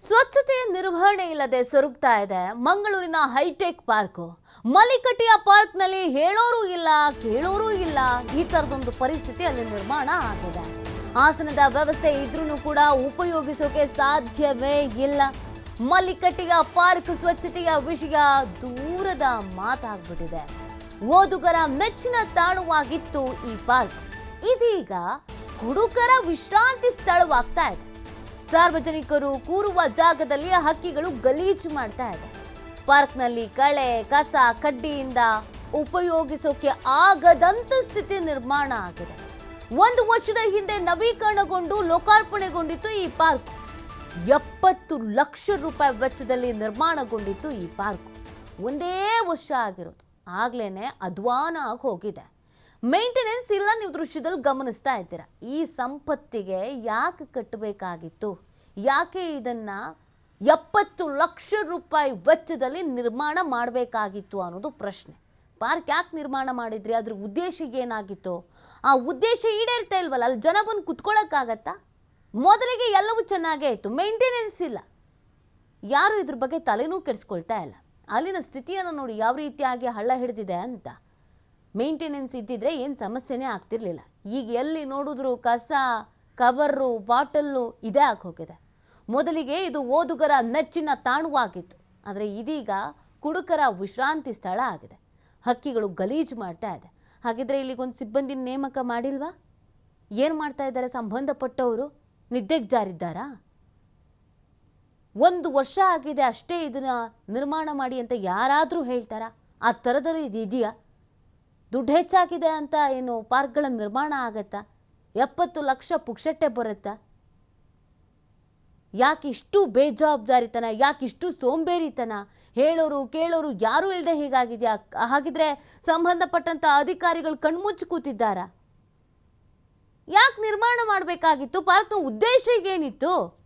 ಸ್ವಚ್ಛತೆಯ ನಿರ್ವಹಣೆ ಇಲ್ಲದೆ ಸೊರಗ್ತಾ ಇದೆ. ಮಂಗಳೂರಿನ ಹೈಟೆಕ್ ಪಾರ್ಕ್. ಮಲ್ಲಿಕಟ್ಟಿಯ ಪಾರ್ಕ್ನಲ್ಲಿ ಹೇಳೋರು ಇಲ್ಲ, ಕೇಳೋರು ಇಲ್ಲ. ಈ ತರದೊಂದು ಪರಿಸ್ಥಿತಿ ಅಲ್ಲಿ ನಿರ್ಮಾಣ ಆಗಿದೆ. ಆಸನದ ವ್ಯವಸ್ಥೆ ಇದ್ರೂ ಕೂಡ ಉಪಯೋಗಿಸೋಕೆ ಸಾಧ್ಯವೇ ಇಲ್ಲ. ಮಲ್ಲಿಕಟ್ಟಿಯ ಪಾರ್ಕ್ ಸ್ವಚ್ಛತೆಯ ವಿಷಯ ದೂರದ ಮಾತಾಗ್ಬಿಟ್ಟಿದೆ. ಓದುಗರ ಮೆಚ್ಚಿನ ತಾಣವಾಗಿತ್ತು ಈ ಪಾರ್ಕ್. ಇದೀಗ ಹುಡುಗರ ವಿಶ್ರಾಂತಿ ಸ್ಥಳವಾಗ್ತಾ ಇದೆ. ಸಾರ್ವಜನಿಕರು ಕೂರುವ ಜಾಗದಲ್ಲಿ ಹಕ್ಕಿಗಳು ಗಲೀಜು ಮಾಡ್ತಾ ಇದೆ. ಪಾರ್ಕ್ನಲ್ಲಿ ಕಳೆ, ಕಸ, ಕಡ್ಡಿಯಿಂದ ಉಪಯೋಗಿಸೋಕೆ ಆಗದಂತ ಸ್ಥಿತಿ ನಿರ್ಮಾಣ ಆಗಿದೆ. ಒಂದು ವರ್ಷದ ಹಿಂದೆ ನವೀಕರಣಗೊಂಡು ಲೋಕಾರ್ಪಣೆಗೊಂಡಿತ್ತು ಈ ಪಾರ್ಕ್. ಎಪ್ಪತ್ತು ಲಕ್ಷ ರೂಪಾಯಿ ವೆಚ್ಚದಲ್ಲಿ ನಿರ್ಮಾಣಗೊಂಡಿತ್ತು ಈ ಪಾರ್ಕ್. ಒಂದೇ ವರ್ಷ ಆಗಿರೋದು. ಆಗ್ಲೇನೆ ಅಧ್ವಾನ ಆಗಿ ಹೋಗಿದೆ. ಮೇಂಟೆನೆನ್ಸ್ ಇಲ್ಲ, ನೀವು ದೃಶ್ಯದಲ್ಲಿ ಗಮನಿಸ್ತಾ ಇದ್ದೀರ. ಈ ಸಂಪತ್ತಿಗೆ ಯಾಕೆ ಕಟ್ಟಬೇಕಾಗಿತ್ತು? ಯಾಕೆ ಇದನ್ನ ಎಪ್ಪತ್ತು ಲಕ್ಷ ರೂಪಾಯಿ ವೆಚ್ಚದಲ್ಲಿ ನಿರ್ಮಾಣ ಮಾಡಬೇಕಾಗಿತ್ತು ಅನ್ನೋದು ಪ್ರಶ್ನೆ. ಪಾರ್ಕ್ ಯಾಕೆ ನಿರ್ಮಾಣ ಮಾಡಿದ್ರಿ? ಅದ್ರ ಉದ್ದೇಶ ಏನಾಗಿತ್ತು? ಆ ಉದ್ದೇಶ ಈಡೇರ್ತಾ ಇಲ್ವಲ್ಲ? ಅಲ್ಲಿ ಜನ ಬಂದು ಕುತ್ಕೊಳ್ಳೋಕ್ಕಾಗತ್ತಾ ಮೊದಲಿಗೆ ಎಲ್ಲವೂ ಚೆನ್ನಾಗೇ ಇತ್ತು. ಮೇಂಟೆನೆನ್ಸ್ ಇಲ್ಲ. ಯಾರು ಇದ್ರ ಬಗ್ಗೆ ತಲೆನೂ ಕೆಡಿಸ್ಕೊಳ್ತಾ ಇಲ್ಲ. ಅಲ್ಲಿನ ಸ್ಥಿತಿಯನ್ನು ನೋಡಿ ಯಾವ ರೀತಿಯಾಗಿ ಹಳ್ಳ ಹಿಡಿದಿದೆ ಅಂತ. ಮೇಂಟೆನೆನ್ಸ್ ಇದ್ದಿದ್ರೆ ಏನು ಸಮಸ್ಯೆನೇ ಆಗ್ತಿರಲಿಲ್ಲ. ಈಗ ಎಲ್ಲಿ ನೋಡಿದ್ರು ಕಸ, ಕವರು, ಬಾಟಲ್ಲು ಇದೇ ಹೋಗಿದೆ. ಮೊದಲಿಗೆ ಇದು ಓದುಗರ ನೆಚ್ಚಿನ ತಾಣವಾಗಿತ್ತು. ಆದರೆ ಇದೀಗ ಕುಡುಕರ ವಿಶ್ರಾಂತಿ ಸ್ಥಳ ಆಗಿದೆ. ಹಕ್ಕಿಗಳು ಗಲೀಜು ಮಾಡ್ತಾ ಇದೆ. ಹಾಗಿದ್ರೆ ಇಲ್ಲಿಗೊಂದು ಸಿಬ್ಬಂದಿ ನೇಮಕ ಮಾಡಿಲ್ವಾ? ಏನು ಮಾಡ್ತಾ ಇದ್ದಾರೆ ಸಂಬಂಧಪಟ್ಟವರು? ನಿದ್ದೆಗೆ ಜಾರಿದ್ದಾರಾ? ಒಂದು ವರ್ಷ ಆಗಿದೆ ಅಷ್ಟೇ ಇದನ್ನ ನಿರ್ಮಾಣ ಮಾಡಿ ಅಂತ ಯಾರಾದರೂ ಹೇಳ್ತಾರಾ? ಆ ಥರದಲ್ಲಿ ಇದು ಇದೆಯಾ? ದುಡ್ಡು ಹೆಚ್ಚಾಗಿದೆ ಅಂತ ಏನು ಪಾರ್ಕ್ಗಳ ನಿರ್ಮಾಣ ಆಗತ್ತಾ? ಎಪ್ಪತ್ತು ಲಕ್ಷ ಪುಕ್ಷಟ್ಟೆ ಬರುತ್ತಾ? ಯಾಕಿಷ್ಟು ಬೇಜವಾಬ್ದಾರಿತನ, ಯಾಕಿಷ್ಟು ಸೋಂಬೇರಿತನ? ಹೇಳೋರು, ಕೇಳೋರು ಯಾರೂ ಇಲ್ಲದೆ ಹೀಗಾಗಿದೆಯಾ? ಹಾಗಿದ್ರೆ ಸಂಬಂಧಪಟ್ಟಂಥ ಅಧಿಕಾರಿಗಳು ಕಣ್ಮುಚ್ಚಿ ಕೂತಿದ್ದಾರಾ? ಯಾಕೆ ನಿರ್ಮಾಣ ಮಾಡಬೇಕಾಗಿತ್ತು? ಪಾರ್ಕ್ನ ಉದ್ದೇಶ ಏನಿತ್ತು?